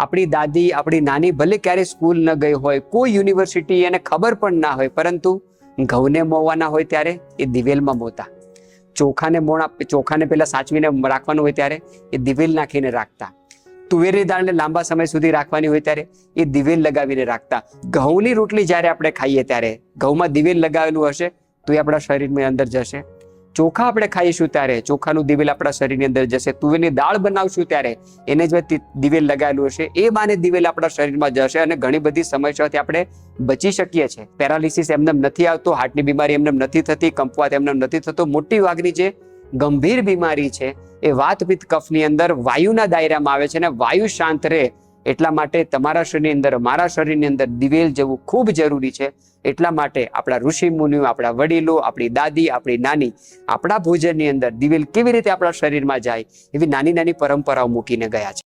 આપણી દાદી, આપણી નાની ભલે ક્યારેય સ્કૂલ ન ગઈ હોય, કોઈ યુનિવર્સિટી એને ખબર પણ ના હોય, પરંતુ ઘઉંને મોવાના હોય ત્યારે એ દિવેલમાં મોતા. ચોખાને મોણા, ચોખાને પહેલાં સાચવીને રાખવાનું હોય ત્યારે એ દિવેલ નાખીને રાખતા. તુવેરની દાળને લાંબા સમય સુધી રાખવાની હોય ત્યારે એ દિવેલ લગાવીને રાખતા. ઘઉંની રોટલી જ્યારે આપણે ખાઈએ ત્યારે, ઘઉંમાં દિવેલ લગાવેલું હશે તો એ આપણા શરીરની અંદર જશે. ચોખા આપણે ખાઈશું ત્યારે. ચોખાનું દિવેલ આપણા શરીરની અંદર જશે. તુવેરની દાળ બનાવશું ત્યારે. એને જ દિવેલ લગાવેલું હશે. એ બાને દિવેલ આપણા શરીરમાં જશે અને ઘણી બધી સમસ્યાઓથી આપણે બચી શકીએ છીએ. પેરાલિસિસ એમને નથી આવતો, હાર્ટની બીમારી એમને નથી થતી, કંપવાત એમને નથી થતો. મોટી વાઘની જે ગંભીર બીમારી છે, એ વાત પિત્ત કફની અંદર વાયુના દાયરામાં આવે છે અને વાયુ શાંત રહે. એટલા માટે તમારા શરીરની અંદર, મારા શરીરની અંદર દિવેલ જવું ખૂબ જરૂરી છે. એટલા માટે આપણા ઋષિ મુનિઓ, આપણા વડીલો, આપણી દાદી, આપણી નાની, આપણા ભોજનની અંદર દિવેલ કેવી રીતે આપણા શરીરમાં જાય એવી નાની નાની પરંપરાઓ મૂકીને ગયા છે.